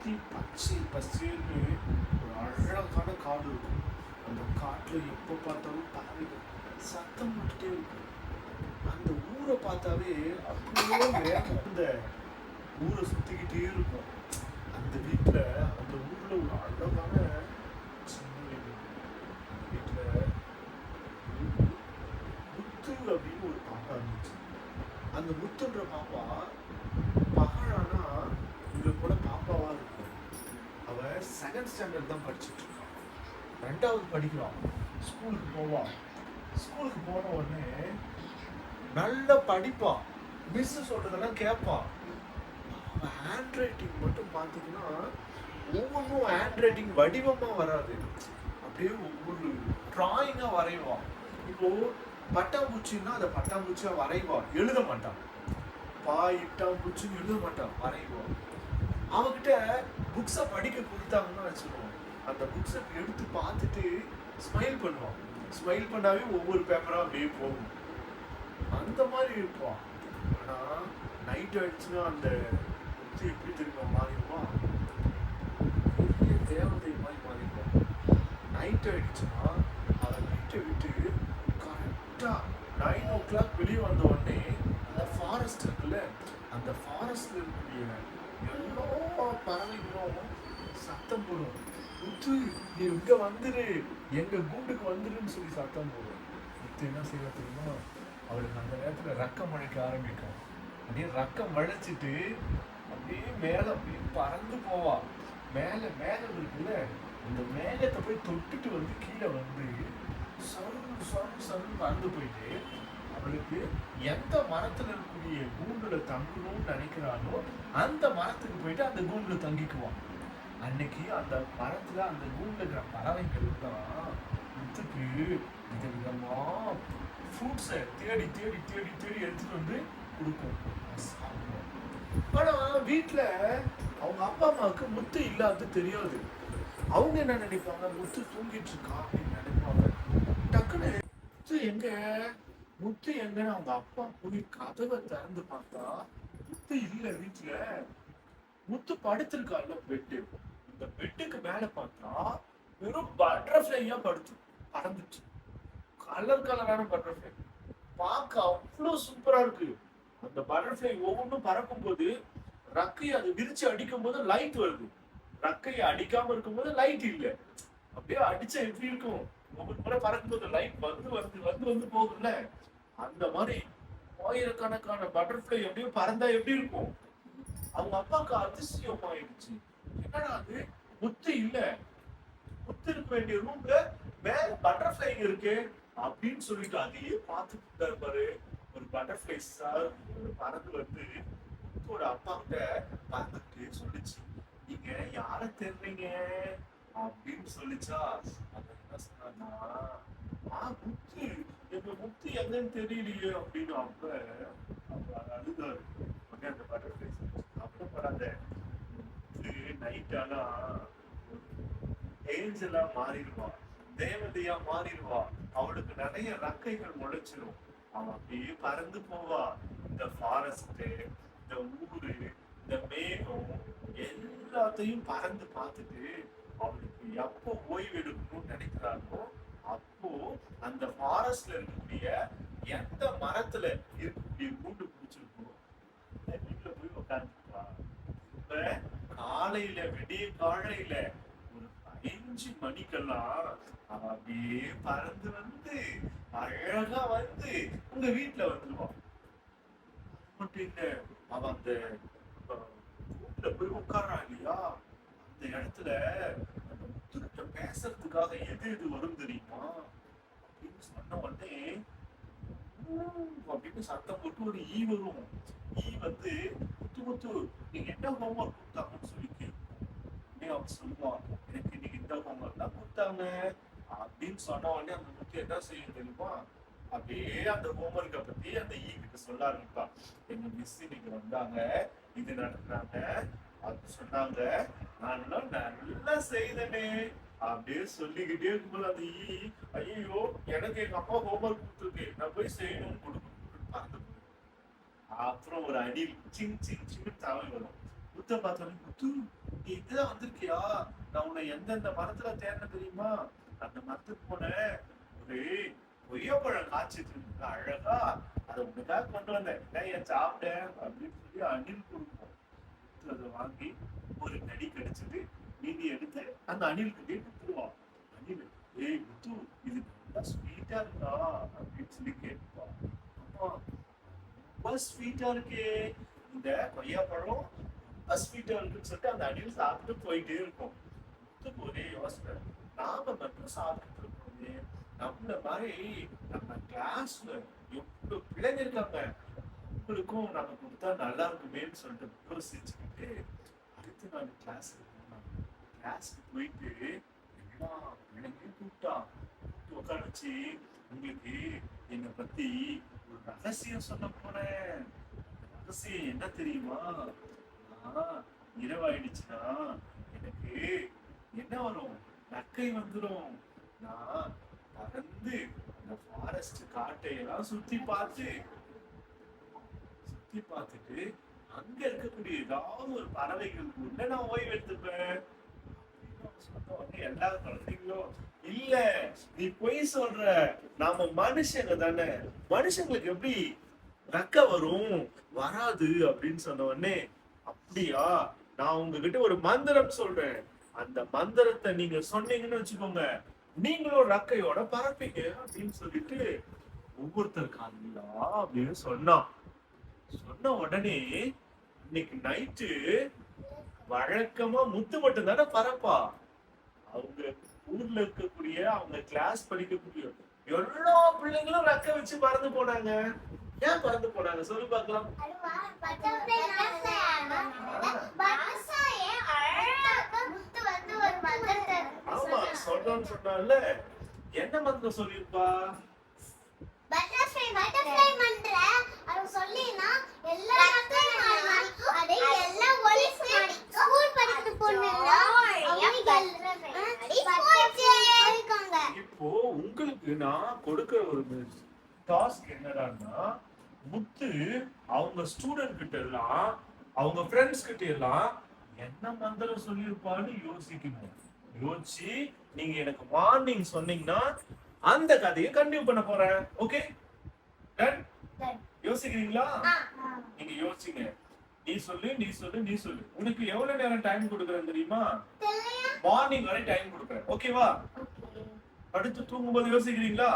சுற்றி பச்சை பசுன்னு ஒரு அழகான காடு இருக்கும். அந்த காட்டில் எப்போ பார்த்தாலும் பறவைகள் சத்தம் போட்டுட்டே இருக்கும். அந்த ஊரை பார்த்தாவே அப்படியே வேகம். அந்த ஊரை சுற்றிக்கிட்டே இருக்கும். அந்த வீட்டில் அந்த ஊரில் ஒரு அழகான சின்ன வீட்டில் அந்த முத்து அப்படின்னு ஒரு பாப்பா இருந்துச்சு. அந்த முத்துன்ற பாப்பா பகலானா இங்க கூட பாப்பாவா இருக்கும் அவ செகண்ட் ஸ்டாண்டர்ட் தான் படிச்சுட்டுருக்கான் ரெண்டாவது படிக்கிறான் ஸ்கூலுக்கு போவான் ஸ்கூலுக்கு போன உடனே நல்லா படிப்பான் மிஸ் சொல்றதெல்லாம் கேட்பான் ஹேண்ட் ரைட்டிங் மட்டும் பார்த்தீங்கன்னா ஒவ்வொன்றும் ஹேண்ட் ரைட்டிங் வடிவமாக வராது. அப்படியே ஒவ்வொரு ட்ராயிங்காக வரைவான் இப்போ பட்டாம்பூச்சின்னா அதை பட்டாம்பூச்சியாக வரைவான் எழுத மாட்டான். பா இட்டாம்பூச்சின்னு எழுத மாட்டான். வரைவான் அவகிட்ட புக்ஸை படிக்க கொடுத்தாங்கன்னா வச்சுக்கோங்க அந்த புக்ஸை எடுத்து பார்த்துட்டு ஸ்மைல் பண்ணுவான் ஸ்மைல் பண்ணாவே ஒவ்வொரு பேப்பராக அப்படியே போகும். அந்த மாதிரி இருப்பான் ஆனால் நைட் ஆயிடுச்சுன்னா அந்த புக்ஸ் எப்படி திரும்ப மாறிடுவான் பெரிய தேவதை மாதிரி மாறிடுவான் நைட் ஆயிடுச்சுன்னா அதை நைட்டை விட்டு கரெக்டாக நைன் ஓ கிளாக் வெளியே வந்த உடனே அந்த ஃபாரஸ்ட் இருக்குல்ல அந்த ஃபாரஸ்ட்ல இருக்கக்கூடிய பறவை பறவைகளும் சத்தம் போடும் முத்து நீ இங்கே வந்துரு எங்கள் கூண்டுக்கு வந்துருன்னு சொல்லி சத்தம் போடும் முத்து என்ன செய்வா தெரியுமா அவளுக்கு அந்த நேரத்தில் ரக்கம் மழைக்க ஆரம்பிக்கும் அப்படியே ரக்கம் மழைச்சிட்டு அப்படியே மேலே அப்படியே பறந்து போவா மேலே மேகம் இருக்குல்ல அந்த மேகத்தை போய் தொட்டுட்டு வந்து கீழே வந்து சரு சரு சரு பறந்து போயிட்டு அவளுக்கு எந்த மரத்துல இருக்கக்கூடிய கூண்டுல தங்கணும்னு நினைக்கிறாளோ அந்த மரத்துக்கு போயிட்டு அந்த கூண்டுல தங்கிக்குவான். அன்னைக்கு அந்த மரத்துல அந்த கூண்டுல இருக்கிற பறவைகள் தான் முத்துக்கு விதவிதமா ஃப்ரூட்ஸை தேடி தேடி தேடி தேடி எடுத்துட்டு வந்து கொடுக்கும். சாப்பிடுவோம் ஆனா வீட்டுல அவங்க அப்பா அம்மாவுக்கு முத்து இல்லாத தெரியாது. அவங்க என்ன நினைப்பாங்க? முத்து தூங்கிட்டு இருக்கா அப்படின்னு நினைப்பாங்க. டக்குன்னு முத்து எங்க? முத்து எங்கன்னு அவங்க அப்பா போய் கதவை திறந்து பார்த்தா? முத்து இல்ல வீட்டுல முத்து படுத்திருக்கால பெட்டு இந்த பெட்டுக்கு மேல பார்த்தா வெறும் பட்டர்ஃப்ளையா படுத்து பறந்துச்சு. கலர் கலரான பட்டர்ஃப்ளை பார்க்க அவ்வளவு சூப்பரா இருக்கு. அந்த பட்டர்ஃப்ளை ஒவ்வொன்றும் பறக்கும் போது ரக்கையை அது விரிச்சு அடிக்கும் போது லைட் வருது. ரக்கையை அடிக்காம இருக்கும்போது லைட் இல்லை. அப்படியே அடிச்சா எப்படி இருக்கும்? ஒவ்வொரு முறை பறக்கும்போது லைட் வந்து வந்து வந்து வந்து போகுதுல்ல? அந்த மாதிரி ஆயிரக்கணக்கான பட்டர்ஃப்ளை எப்படியும் பறந்தா எப்படி இருக்கும்? அவங்க அப்பாவுக்கு அதிசயம் ஆயிடுச்சு. என்னடா அது? முத்து இல்ல. முத்து இருக்க வேண்டிய ரூம்ல மேல பட்டர்ஃப்ளை இருக்கு அப்படின்னு சொல்லிட்டு அதையே பார்த்துட்டு இருப்பாரு ஒரு பட்டர்ஃப்ளை சார் பறந்து வந்து முத்தோட அப்பா கிட்ட பறந்துட்டு சொல்லிச்சு. நீங்க யார தெரிறீங்க அப்படின்னு சொல்லிச்சா அவன் முத்து எங்க முத்து எங்கன்னு தெரியலையே அப்படின்னு அப்ப அவர் அழுதாரு உடனே அந்த பட்டர்ஃப்ளை அப்புறம் முத்து நைட் ஆனா ஏஞ்சலா மாறிடுவா தேவதையா மாறிடுவா அவளுக்கு நிறைய ரக்கைகள் முளைச்சிடும் அவன் அப்படியே பறந்து போவா இந்த ஃபாரஸ்ட் இந்த ஊரு இந்த மேகம் எல்லாத்தையும் பறந்து பார்த்துட்டு அவளுக்கு எப்போ ஓய்வு எடுக்கணும்னு நினைக்கிறாளோ அப்போ அந்த ஃபாரஸ்ட்ல இருக்கக்கூடிய எந்த மரத்துல இருக்கக்கூடிய கூண்டு பிடிச்சிருக்கோ வீட்டுல போய் உட்காந்துப்பா இப்ப காலையில விடிய காலையில ஒரு அஞ்சு மணிக்கெல்லாம் அப்படியே பறந்து வந்து அழகா வந்து உங்க வீட்டுல வந்துருவான் மட்டும் இல்ல அவன் அந்த கூட்டுல போய் உட்கார்றான் இல்லையா? அந்த இடத்துல அந்த முத்துக்கிட்ட பேசுறதுக்காக எது எது வரும் தெரியுமா? அப்படின்னு சொன்ன உடனே அப்படின்னு சத்தம் போட்டு ஒரு ஈ வரும். ஈ வந்து முத்து முத்து நீங்க என்ன ஹோம்ஒர்க் கொடுத்தாங்கன்னு சொல்லி கேட்கும் உடனே அவன் சொல்லுவான் எனக்கு இன்னைக்கு இந்த ஹோம்ஒர்க் தான் கொடுத்தாங்க. அப்படின்னு சொன்ன உடனே அந்த முத்து என்ன செய்யும் தெரியுமா? அப்படியே அந்த ஹோம்ஒர்க்கை பத்தி அந்த ஈ கிட்ட சொல்ல ஆரம்பிப்பான். எங்க மிஸ் இன்னைக்கு வந்தாங்க? இது நடத்துறாங்க அது சொன்னாங்க. நான் நல்லா செய்தனே அப்படியே சொல்லிக்கிட்டே இருக்கும்போது அந்த ஈ ஐயோ எனக்கு எங்க அப்பா ஹோம்ஒர்க் கொடுத்துருக்கு. நான் போய் செய்யணும் கொடுக்கணும் அப்புறம் ஒரு அடி சிங் சிங் சிங் தவறி வரும். புத்த பார்த்தோன்னே புத்து நீ இதுதான் வந்திருக்கியா? நான் உன்னை எந்தெந்த மரத்துல தேடின தெரியுமா? அந்த மரத்துக்கு போனேன். ஒரு கொய்யாப்பழம் காய்ச்சிட்டு இருக்கு அழகா அதை உனக்காக கொண்டு வந்தேன். ஏன் சாப்பிட்டேன் அப்படின்னு சொல்லி அணில் கொடுக்கும் வாங்கி ஒரு நடி கடிச்சது. நீதி எடுத்து அந்த அணிலுக்கு கிட்டே அணில் ஏய் முத்து இது நல்லா ஸ்வீட்டா இருக்கா? அப்படின்னு சொல்லி கேட்பான் அம்மா ரொம்ப ஸ்வீட்டா இருக்கே. இந்த கொய்யாப்பழம் ரொம்ப ஸ்வீட்டா இருக்குன்னு சொல்லிட்டு அந்த அணில் சாப்பிட்டு போயிட்டே இருக்கும். முத்துக்கு ஒரே யோசனை நாம மட்டும் சாப்பிட்டு இருக்கோமே நம்மள மாதிரி நம்ம கிளாஸ்ல எவ்வளவு பிள்ளைங்க இருக்காங்க. அவங்களுக்கும் நம்ம கொடுத்தா நல்லா இருக்குமேன்னு சொல்லிட்டு யோசிச்சுக்கிட்டு அடுத்து நான் கிளாஸுக்கு போனேன் கிளாஸுக்கு போயிட்டு எல்லா பிள்ளைங்களையும் கூப்பிட்டான். கூப்பிட்டு உட்கார வச்சு உங்களுக்கு என்னை பத்தி ஒரு ரகசியம் சொல்ல போறேன். ரகசியம் என்ன தெரியுமா? நான் இரவாயிடுச்சுன்னா எனக்கு என்ன வரும்? நக்கை வந்துடும் நான் பறந்து அந்த ஃபாரஸ்ட் காட்டையெல்லாம் சுத்தி பார்த்து சுத்தி பார்த்துட்டு அங்க இருக்கக்கூடிய ஏதாவது ஒரு பறவைகள் கூட நான் ஓய்வு எடுத்துப்பேன். சொன்ன உடனே எல்லா குழந்தைங்களும் இல்ல நீ பொய் சொல்ற. நாம மனுஷங்க தானே. மனுஷங்களுக்கு எப்படி ரக்க வரும்? வராது. அப்படின்னு சொன்ன உடனே அப்படியா? நான் உங்ககிட்ட ஒரு மந்திரம் சொல்றேன். அந்த மந்திரத்தை நீங்க சொன்னீங்கன்னு வச்சுக்கோங்க. நீங்களும் ரக்கையோட பறப்பீங்க. அப்படின்னு சொல்லிட்டு ஒவ்வொருத்தர் அப்படின்னு சொன்னான். சொன்ன உடனே இன்னைக்கு நைட்டு வழக்கமா முத்து மட்டும் தானே பரப்பா அவங்க ஊர்ல இருக்கக்கூடிய அவங்க கிளாஸ் படிக்கக்கூடிய எல்லா பிள்ளைங்களும் ரக்க வச்சு பறந்து போனாங்க. ஏன் பறந்து போனாங்க? சொல்லி பார்க்கலாம். ஆமா சொல்றோம்னு சொன்னால என்ன மந்திரம் சொல்லியிருப்பா? இப்போ உங்களுக்கு நான் கொடுக்கிற ஒரு டாஸ்க் என்னடான்னா முத்து அவங்க ஸ்டூடெண்ட் கிட்ட எல்லாம் அவங்க ஃப்ரெண்ட்ஸ் கிட்ட எல்லாம் என்ன மந்திரம் சொல்லியிருப்பான்னு யோசிக்கணும். யோசிச்சு நீங்க எனக்கு மார்னிங் சொன்னீங்கன்னா அந்த கதையை கண்டினியூ பண்ண போறேன். ஓகே டன் யோசிக்கிறீங்களா? நீங்க யோசிங்க. நீ சொல்லு நீ சொல்லு நீ சொல்லு. உனக்கு எவ்வளவு நேரம் டைம் கொடுக்குறேன் தெரியுமா? மார்னிங் வரை டைம் கொடுக்குறேன். ஓகேவா அடுத்து தூங்கும்போது யோசிக்கிறீங்களா?